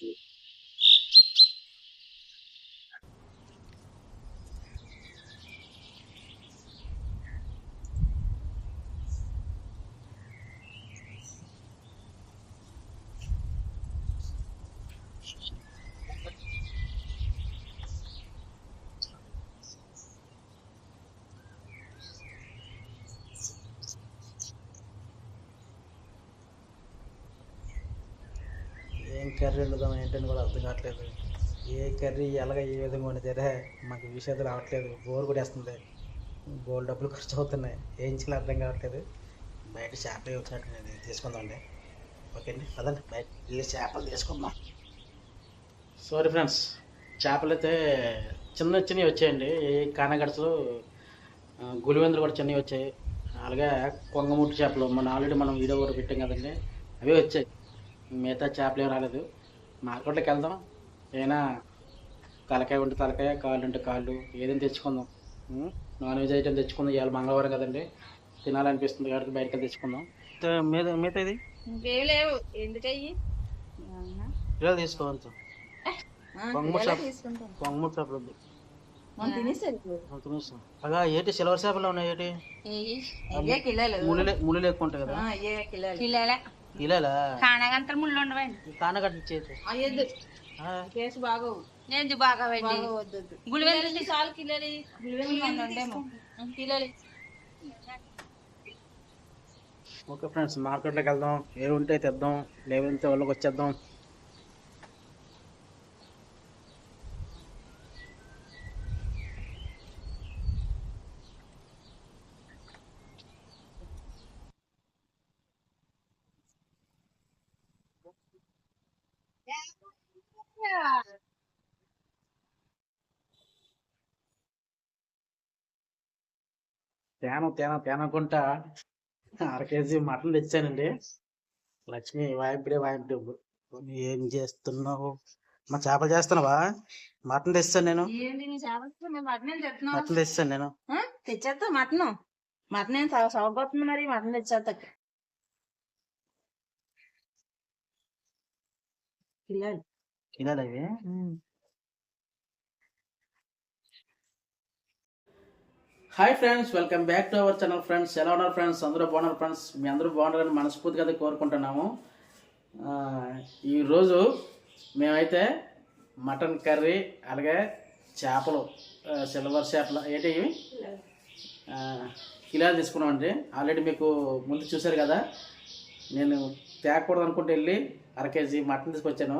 ఏం కర్రీ వండుదాం ఏంటని కూడా అర్థం కావట్లేదు. ఏ కర్రీ ఎలాగ ఏ విధంగా వండితే మాకు విషయాలు రావట్లేదు. బోర్ కొట్టేస్తుంది. బోల్ డబ్బులు ఖర్చు అవుతున్నాయి. ఏం చేయాలో అర్థం కావట్లేదు. బయట చేపలు వచ్చినట్టు నేను తీసుకుందామండి. ఓకే అండి అదండి బయట వెళ్ళి చేపలు తీసుకుందాం. సారీ ఫ్రెండ్స్ చేపలు అయితే చిన్న చిన్నవి వచ్చాయండి. ఈ కానగడసలు గులివెందులు కూడా చిన్నవి వచ్చాయి. అలాగే కొంగముట్టు చేపలు. మన ఆల్రెడీ మనం వీడియో కూడా పెట్టాం కదండి. అవి వచ్చాయి. మిగతా చేపలు ఏం రాలేదు. మార్కెట్లోకి వెళ్దాం. ఏమైనా తలకాయ ఉంటే తలకాయ కాళ్ళు ఉంటే కాళ్ళు ఏదైనా తెచ్చుకుందాం? నాన్ వెజ్ ఐటమ్ తెచ్చుకుందాం. ఇవాళ మంగళవారం కదండి. తినాలనిపిస్తుంది కాబట్టి బయటకు వెళ్ళి తెచ్చుకుందాం. మీద మిగతా ఇది? లేవు. ఎందుకయ్యి తీసుకోవచ్చు చేపలు వద్దు. ఏంటి సిల్వర్ చేపలు ఉన్నాయి ఏంటి? ముళ్ళు ఎక్కువ ఉంటాయి కదా. కానగంతలు ముళ్ళు ఉండవండి కానగట్ట అయ్యొద్దు కేసు బాగోవు నేను బాగా చాలు ఓకే ఫ్రెండ్స్ మార్కెట్లోకి వెళ్దాం. ఏ ఉంటే తెద్దాం. లేదంటే వాళ్ళకి వచ్చేద్దాం. తేన తేన తేన అనుకుంటా అర కేజీ మటన్ తెచ్చానండి. లక్ష్మి వాయింపుడే వాయింపు ఏం చేస్తున్నావు? మా చేపలు చేస్తున్నావా? మటన్ తెచ్చాను నేను. మటన్ తెచ్చాను నేను. తెచ్చేస్తా మటన్. మటన్ ఏం సవగొస్తుంది మరి? మటన్ తెచ్చేస్తా కిలోలు అవి hi friends welcome back to our channel friends. ఎలా ఉన్నారు ఫ్రెండ్స్? అందరూ బాగున్నారు ఫ్రెండ్స్? మీ అందరూ బాగున్నారని మనస్ఫూర్తిగా కోరుకుంటున్నాము. ఆ, ఈరోజు మేమైతే మటన్ కర్రీ అలాగే చేపలు సిల్వర్ చేపలు ఏంటి ఇవి? కిలోలు తీసుకున్నామండి ఆల్రెడీ మీకు ముందు చూశారు కదా. నేను తేకూడదు అనుకుంటే వెళ్ళి అర కేజీ మటన్ తీసుకొచ్చాను.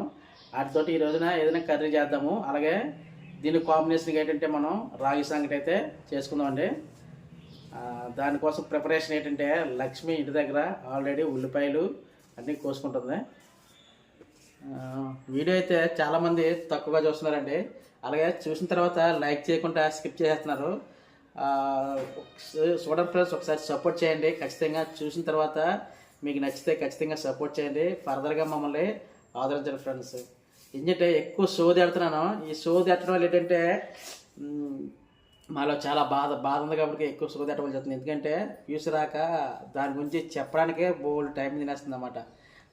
వాటితోటి ఈ రోజున ఏదైనా కర్రీ చేద్దాము. అలాగే దీని కాంబినేషన్గా ఏంటంటే మనం రాగి సంగటి అయితే చేసుకుందామండి దానికోసం ప్రిపరేషన్ ఏంటంటే లక్ష్మి ఇంటి దగ్గర ఆల్రెడీ ఉల్లిపాయలు అన్నీ కోసుకుంటుంది. వీడియో అయితే చాలామంది తక్కువగా చూస్తున్నారండి. అలాగే చూసిన తర్వాత లైక్ చేయకుండా స్కిప్ చేసేస్తున్నారు. చూడండి ఫ్రెండ్స్ ఒకసారి సపోర్ట్ చేయండి. ఖచ్చితంగా చూసిన తర్వాత మీకు నచ్చితే ఖచ్చితంగా సపోర్ట్ చేయండి. ఫర్దర్గా మమ్మల్ని ఆదరించండి ఫ్రెండ్స్ ఎందుకంటే ఎక్కువ షో ఎడుతున్నాను ఈ షో ఎట్టడం వల్ల ఏంటంటే మాలో చాలా బాధ బాధ ఉంది కాబట్టి ఎక్కువ షో ఎట్టవలసి వస్తుంది ఎందుకంటే వ్యూస్ రాక దాని గురించి చెప్పడానికే బోల్డ్ టైం తినేస్తుంది అనమాట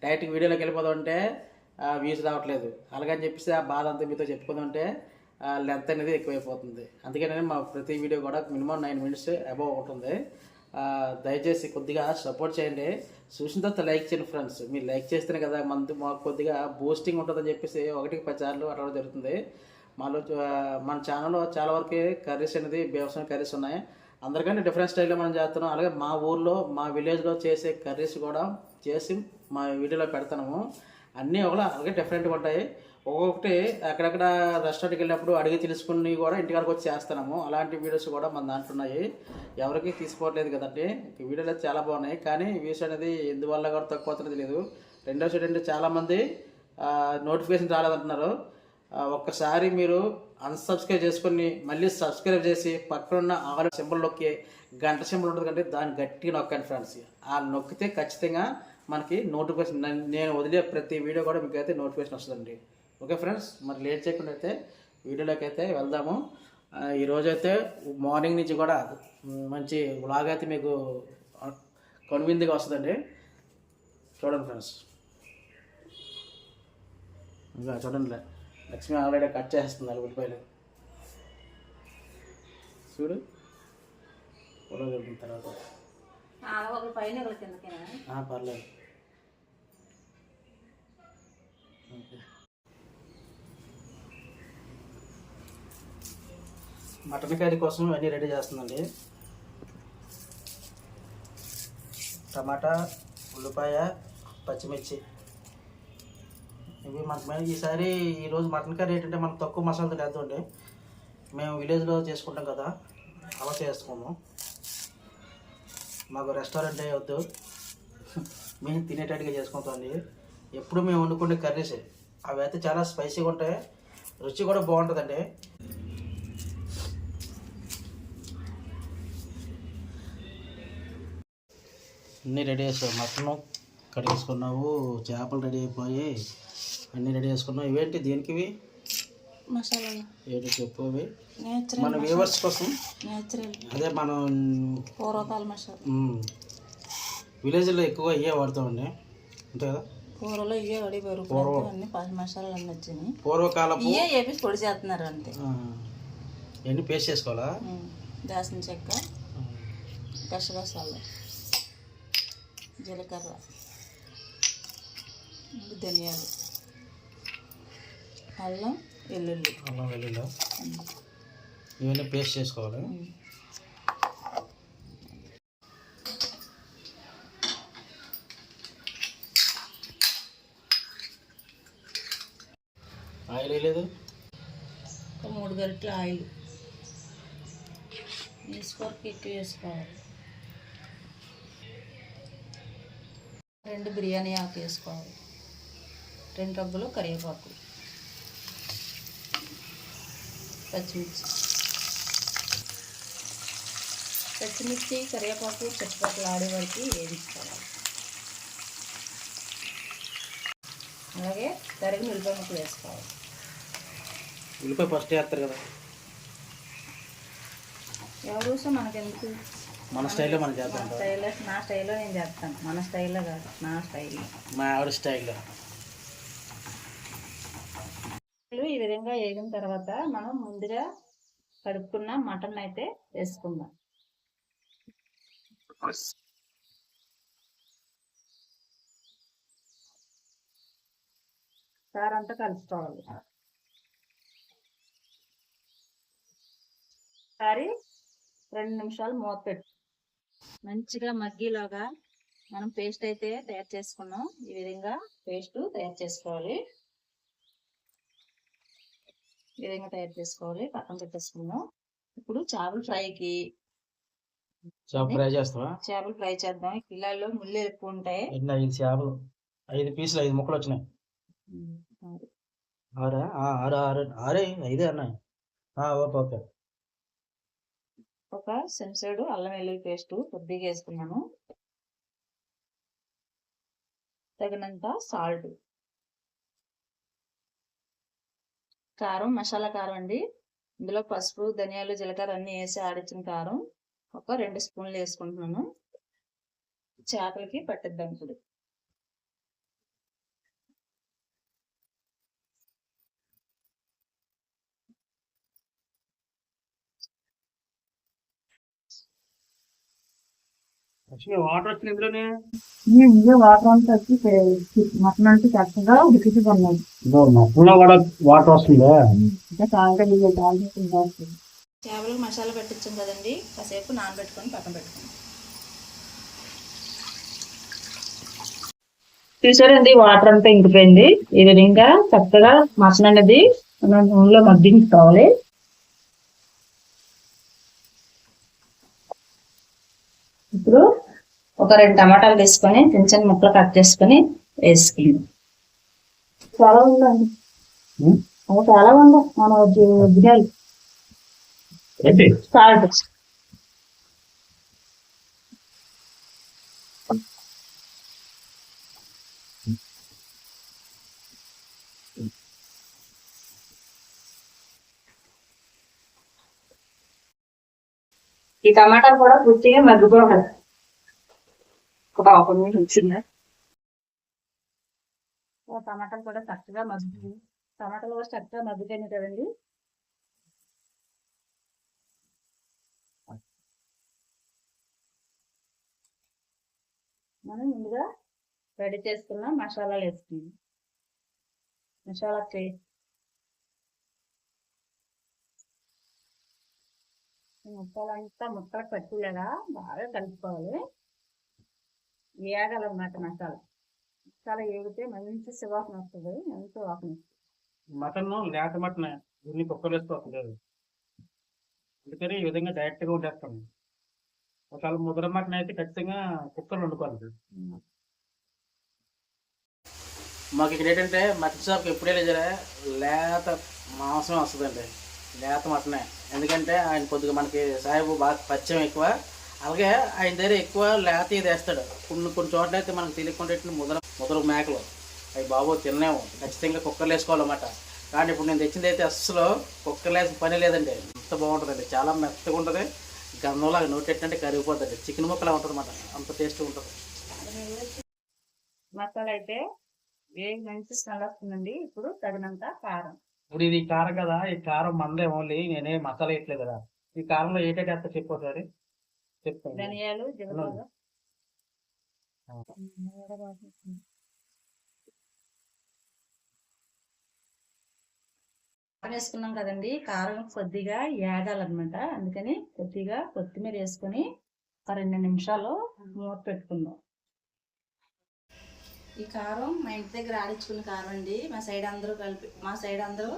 డైరెక్ట్ వీడియోలోకి వెళ్ళిపోదాం అంటే వ్యూస్ రావట్లేదు. అలాగని చెప్పేసి ఆ బాధ అంతా మీతో చెప్పుకుందాం అంటే లెంత్ అనేది ఎక్కువైపోతుంది. అందుకనే మా ప్రతి వీడియో కూడా మినిమం నైన్ మినిట్స్ అబౌవ్ ఉంటుంది దయచేసి కొద్దిగా సపోర్ట్ చేయండి. చూసిన తర్వాత లైక్ చేయండి ఫ్రెండ్స్ మీరు లైక్ చేస్తేనే కదా మనతో మాకు కొద్దిగా బూస్టింగ్ ఉంటుందని చెప్పేసి ఒకటికి పది సార్లు అట్లా జరుగుతుంది. మాలో మన ఛానల్లో చాలా వరకు కర్రీస్ అనేది వ్యవసాయం కర్రీస్ ఉన్నాయి. అందరికంటే డిఫరెంట్ స్టైల్లో మనం చేస్తున్నాం. అలాగే మా ఊర్లో మా విలేజ్లో చేసే కర్రీస్ కూడా చేసి మా వీడియోలో పెడతాము. అన్నీ ఒకలా అలాగే డిఫరెంట్గా ఉంటాయి. ఒక్కొక్కటి అక్కడక్కడ రెస్టారెంట్కి వెళ్ళినప్పుడు అడిగి తెలుసుకుని కూడా ఇంటికాడికి వచ్చి చేస్తున్నాము. అలాంటి వీడియోస్ కూడా మన దాంట్లో ఉన్నాయి. ఎవరికి తీసుకోవట్లేదు కదండి. ఈ వీడియోలు అయితే చాలా బాగున్నాయి. కానీ వ్యూస్ అనేది ఎందువల్ల కూడా తక్కువ అవుతున్నది లేదు. రెండో సైడ్ అంటే చాలామంది నోటిఫికేషన్ రాలేదంటున్నారు. ఒక్కసారి మీరు అన్సబ్స్క్రైబ్ చేసుకుని మళ్ళీ సబ్స్క్రైబ్ చేసి పక్కన ఉన్న సింబల్ నొక్కి గంట సింబల్ ఉంటుంది కంటే దాన్ని గట్టిగా నొక్కండి ఫ్రెండ్స్ ఆ నొక్కితే ఖచ్చితంగా మనకి నోటిఫికేషన్ నేను వదిలే ప్రతి వీడియో కూడా మీకు అయితే నోటిఫికేషన్ వస్తుందండి. ఓకే ఫ్రెండ్స్ మరి లేట్ చేయకుండా అయితే వీడియోలోకి అయితే వెళ్దాము. ఆ, ఈరోజు అయితే మార్నింగ్ నుంచి కూడా మంచి వ్లాగ్ అయితే మీకు కనువిందుగా వస్తుందండి. చూడండి ఫ్రెండ్స్. ఇంకా చూడండి లే. లక్ష్మి ఆల్రెడీ కట్ చేస్తుంది ఉల్లిపాయలు. చూడు. పొడవు దొరికిన తర్వాత. పర్లేదు. ఓకే. మటన్ కర్రీ కోసం అన్నీ రెడీ చేస్తుందండి. టమాటా ఉల్లిపాయ పచ్చిమిర్చి. ఇవి మనకి ఈసారి ఈరోజు మటన్ కర్రీ ఏంటంటే మనం తక్కువ మసాలాతో వేద్దామండి మేము విలేజ్లో చేసుకుంటాం కదా అలా చేసుకోము మాకు రెస్టారెంట్ ఏ వద్దు. మేము తినేటట్టుగా చేసుకుంటామండి. ఎప్పుడు మేము వండుకునే కర్రీసే అవి అయితే చాలా స్పైసీగా ఉంటాయి. రుచి కూడా బాగుంటుందండి. అన్నీ రెడీ చేసావు. మటన్ కడిగేసుకున్నావు చేపలు రెడీ అయిపోయి అన్నీ రెడీ చేసుకున్నావు. ఇవేంటి దేనికి ఇవి మసాలాలు. ఏంటి చెప్పు అవి? మన వ్యూవర్స్ కోసం. అదే మనం పూర్వకాల మసాలా. విలేజ్లో ఎక్కువ ఇవే వాడతామండి. అంతే కదా? కూరలో ఇవే వడి పెరుగు అన్ని పది మసాలాలు అన్నీ వచ్చినాయి పూర్వకాలపు ఇవే వేపి పొడి చేస్తున్నారు అంతే. ఇవన్నీ పేస్ట్ చేసుకోవాలా. దాసిన చెక్క గసగసాలు. జీలకర్ర ధనియాలు అల్లం వెల్లుల్లి. అల్లం వెల్లుల్లి. ఇవన్నీ పేస్ట్ చేసుకోవాలి. ఆయిల్ వేయలేదు? ఒక మూడు గరిటెల ఆయిల్. వేసుకోరికి ఎక్కువ వేసుకోవాలి రెండు బిర్యానీ ఆకు వేసుకోవాలి. రెండు రబ్బులు కరివేపాకు. పచ్చిమిర్చి. పచ్చిమిర్చి కరివేపాకు చుట్టుపక్కల ఆడే వరకు వేయించుకోవాలి. అలాగే తరిగిన ఉల్లిపాయ ముక్కలు వేసుకోవాలి. ఉల్లిపాయ ఫస్ట్ వేస్తారు కదా. ఎవరు మనకెందుకు? మన స్టైల్లో మనం చేద్దాం స్టైల్లో నా స్టైల్లో నేను చేస్తాను. మన స్టైల్లో కాదు నా స్టైల్లో మా ఆవిడ స్టైల్లో. ఈ విధంగా వేగిన తర్వాత మనం ముందుగా కడుక్కున్న మటన్ అయితే వేసుకుందాం. సార్ అంతా కలుపుకోవాలి. సారి రెండు నిమిషాలు మూత పెట్టు మంచిగా మగ్గిలాగా మనం పేస్ట్ అయితే తయారు చేసుకున్నాం. ఈ విధంగా పేస్ట్ తయారు చేసుకోవాలి. ఈ విధంగా తయారు చేసుకోవాలి. పక్కన పెట్టేసుకున్నాం. ఇప్పుడు చేపల ఫ్రైకి చేప ఫ్రై చేస్తావా? చేపలు ఫ్రై చేద్దాం. కిలోల్లో ముళ్ళు ఎక్కువ ఉంటాయి. ఐదు చేపలు? ఐదు పీసులు ఐదు ముక్కలు వచ్చినాయి. ఆరా. ఆరు ఆరు ఆరే ఐదే అన్నాయి. ఆ, ఓకే ఓకే. ఒక సెన్సైడ్ అల్లం వెల్లుల్లి పేస్ట్ కొద్దిగా వేసుకున్నాను. తగినంత సాల్ట్. కారం మసాలా కారం అండి. ఇందులో పసుపు ధనియాలు జీలకర్ర అన్ని వేసి ఆడించిన కారం ఒక రెండు స్పూన్లు వేసుకుంటున్నాను. చేపలకి పట్టిద్దాం ఇప్పుడు. వాటర్ వచ్చింది ఇందులోనే? ఇదే వాటర్ అంతా వచ్చి మటన్ అంటే చక్కగా ఉడికిపోన్నాయి మటన్లో కూడా వాటర్ వస్తుందా? చేపలకు మసాలా పెట్టించాం కదండి. కాసేపు నానబెట్టుకొని పక్కన పెట్టుకున్నాం చూసారండి వాటర్ అంతా ఇంకిపోయింది. ఈ విధంగా చక్కగా మటన్ అనేది మనం నూనెలో మగ్గించుకోవాలి ఇప్పుడు ఒక రెండు టమాటాలు తీసుకొని చిన్న చిన్న ముక్కలు కట్ చేసుకొని వేసుకుందాం. చాలా ఉందండి. అది చాలా ఉంది. మన ఏంటి? సాల్ట్ ఈ టమాటా కూడా పూర్తిగా మగ్గిపోవాలి. ఒక హాఫ్ మినిట్ ఉంచిందా టమాటాలు కూడా చక్కగా మగ్గు టమాటాలు కూడా చక్కగా మగ్గుతాయి కదండి. మనం ముందుగా రెడీ చేసుకున్న మసాలాలు వేసుకుంది. మసాలా చే ముక్కలంతా ముక్కలకు పట్టులేదా బాగా కలుపుకోవాలి. వేగాలన్నమాట మసాలా మసాలా వేగితే మంచి సువాసన వస్తుంది ఎంతో వాసన వస్తుంది. మటన్ లేత మటన్ దీన్ని కుక్కర్ వేసుకోవట్లేదు అందుకని ఈ విధంగా డైరెక్ట్గా వండేస్తాం ఒకవేళ ముద్ర మటన్ అయితే ఖచ్చితంగా కుక్కర్ వండుకోవాలి. మాకు ఇక్కడ ఏంటంటే మటన్ షాప్కి ఎప్పుడైనా సరే లేత మాంసం వస్తుందండి. లేత మటనే. ఎందుకంటే ఆయన కొద్దిగా మనకి సాహెబు బాగా పరిచయం ఎక్కువ. అలాగే ఆయన దగ్గర ఎక్కువ లేత ఇది వేస్తాడు. కొన్ని కొన్ని చోట్ల అయితే మనకు తెలియకుండా ఇట్లా ముద్ర ముద్ర మేకలు. అవి బాబు తిన్నాము ఖచ్చితంగా కుక్కర్లు వేసుకోవాలన్నమాట. కానీ ఇప్పుడు నేను తెచ్చింది అయితే అస్సలు కుక్కర్లు వేసిన పని లేదండి. అంత బాగుంటుందండి. చాలా మెత్తగా ఉంటుంది. గంధంలాగా నోటెట్టంటే కరిగిపోతుంది చికెన్ ముక్కలా ఉంటుంది అన్నమాట. అంత టేస్ట్ ఉంటుంది. మసాలా అయితే వేగి మంచి స్మెల్ వస్తుందండి. ఇప్పుడు తగినంత కారం. ఇప్పుడు ఇది కారం కదా. ఈ కారం మందే ఓన్లీ నేనే మసాలా వేయట్లేదు కదా. ఈ కారంలో ఏటేటి వేస్తా చెప్పు ఒకసారి. చెప్తాను ధనియాలు జీలకర్ర. వేసుకున్నాం కదండి. కారం కొద్దిగా ఏగాలన్నమాట అందుకని కొద్దిగా కొత్తిమీర వేసుకొని ఒక రెండు నిమిషాలు మూత పెట్టుకుందాం. ఈ కారం మా ఇంటి దగ్గర ఆడించుకున్న కారం అండి. మా సైడ్ అందరూ కలిపి మా సైడ్ అందరూ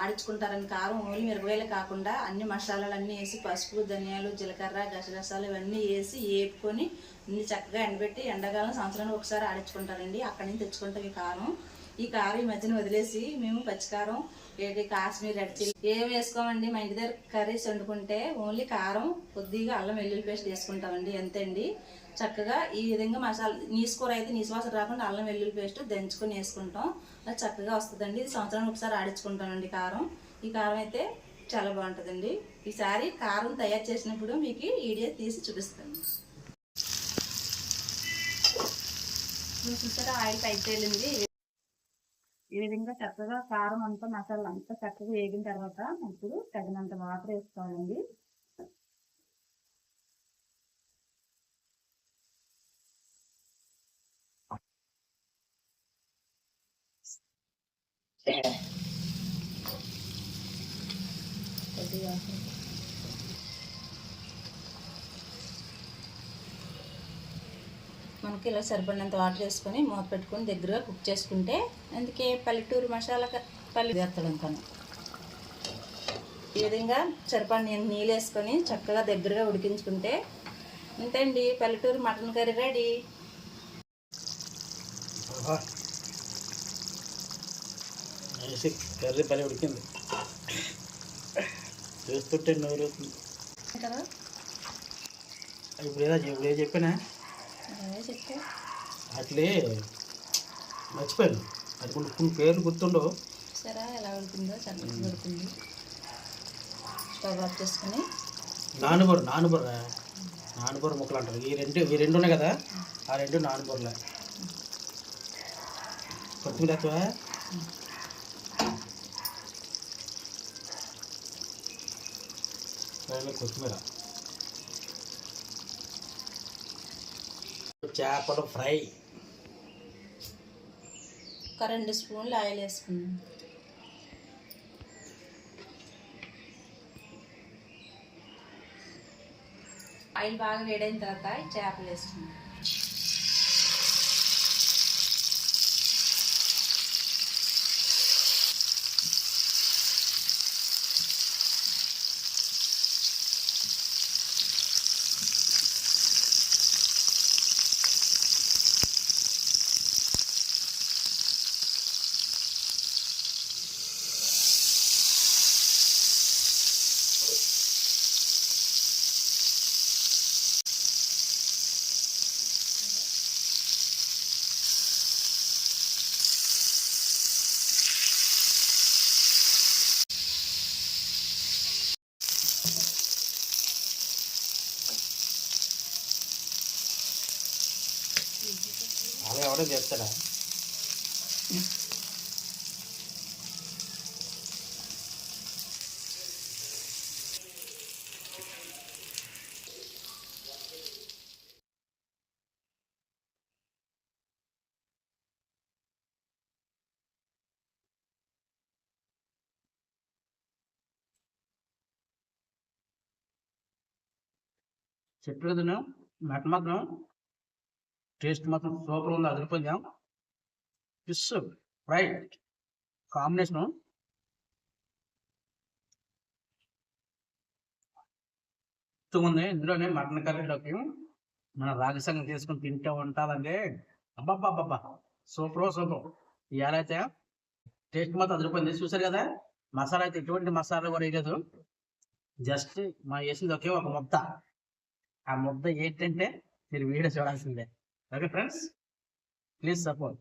ఆడించుకుంటారని కారం ఓన్లీ మిరపకాయలు కాకుండా అన్ని మసాలాలు అన్నీ వేసి పసుపు ధనియాలు జీలకర్ర గసగసాలు ఇవన్నీ వేసి వేపుకొని అన్ని చక్కగా ఎండబెట్టి ఎండాకాలం సంవత్సరానికి ఒకసారి ఆడించుకుంటారండి. అక్కడి నుంచి తెచ్చుకుంటాం ఈ కారం. ఈ కారం ఈ మధ్యన వదిలేసి మేము పచ్చికారం ఏంటి కాశ్మీర్ రెడ్ చిల్లీ ఏం వేసుకోమండి? మా ఇంటి దగ్గర కర్రీస్ వండుకుంటే ఓన్లీ కారం కొద్దిగా అల్లం వెల్లుల్లి పేస్ట్ వేసుకుంటామండి. ఎంత అండి చక్కగా ఈ విధంగా మసాలా నీసుకోర అయితే నీసువాసన రాకుండా అల్లం వెల్లుల్లి పేస్ట్ దంచుకొని వేసుకుంటాం. అది చక్కగా వస్తుందండి. ఇది సంవత్సరానికి ఒకసారి ఆడించుకుంటానండి కారం. ఈ కారం అయితే చాలా బాగుంటుందండి. ఈసారి కారం తయారు చేసినప్పుడు మీకు వీడియో తీసి చూపిస్తాను. చూసారా? ఆయిల్ టైట్ తేలింది. ఈ విధంగా చక్కగా కారం అంతా మసాలా అంతా చక్కగా వేగిన తర్వాత ఇప్పుడు తగినంత వాటర్ వేసుకోవాలండి. కొద్దిగా మనకి ఇలా సరిపడినంత వాటర్ వేసుకొని మూత పెట్టుకొని దగ్గరగా కుక్ చేసుకుంటే అందుకే పల్లెటూరు మసాలా పల్లి వేస్తాడు అంతను ఈ విధంగా సరిపడి నేను నీళ్ళు వేసుకొని చక్కగా దగ్గరగా ఉడికించుకుంటే అంతే అండి. పల్లెటూరు మటన్ కర్రీ రెడీ. వేసి కర్రీ పని ఉడికింది. చూస్తుంటే నోరు. కదా? ఇప్పుడు ఏదో ఇప్పుడు ఏదో చెప్పినా? అట్లే మర్చిపోయాను. అది కొన్ని కొన్ని పేర్లు గుర్తుండవు. సరే ఎలా ఉడికిందో చక్కగా ఉడికింది? స్టవ్ ఆఫ్ చేసుకొని. నానుబొర నానుబొర నానుబొర ముక్కలు అంటారు. ఈ రెండు ఈ రెండు ఉన్నాయి కదా? ఆ రెండు నానుబొరలే. కొత్తిమీర వేస్తావా? కొత్తిమీర. చేపల ఫ్రై. ఒక రెండు స్పూన్లు ఆయిల్ వేసుకున్నాం ఆయిల్ బాగా వేడైన తర్వాత చేపలు వేసుకున్నాం será? Se não? Matemática? Taste మాత్రం సూపర్ ఉంది అదిరిపోయింది ఫిష్ ఫ్రై కాంబినేషను ఉంది ఇందులోనే మటన్ కర్రీలోకి మన రాగి సంగం తీసుకొని తింటే ఉంటాదండి. అబ్బాబ్బాబ్బా సూపర్ సూపర్! ఇవాళైతే టేస్ట్ మాత్రం అదిరిపోయింది. చూసారు కదా మసాలా అయితే ఎటువంటి మసాలా కూడా వేయలేదు. జస్ట్ మా వేసింది ఒకే ఒక ముద్ద. ఆ ముద్ద ఏంటంటే మీరు వీడియో చూడాల్సిందే. Okay friends please support.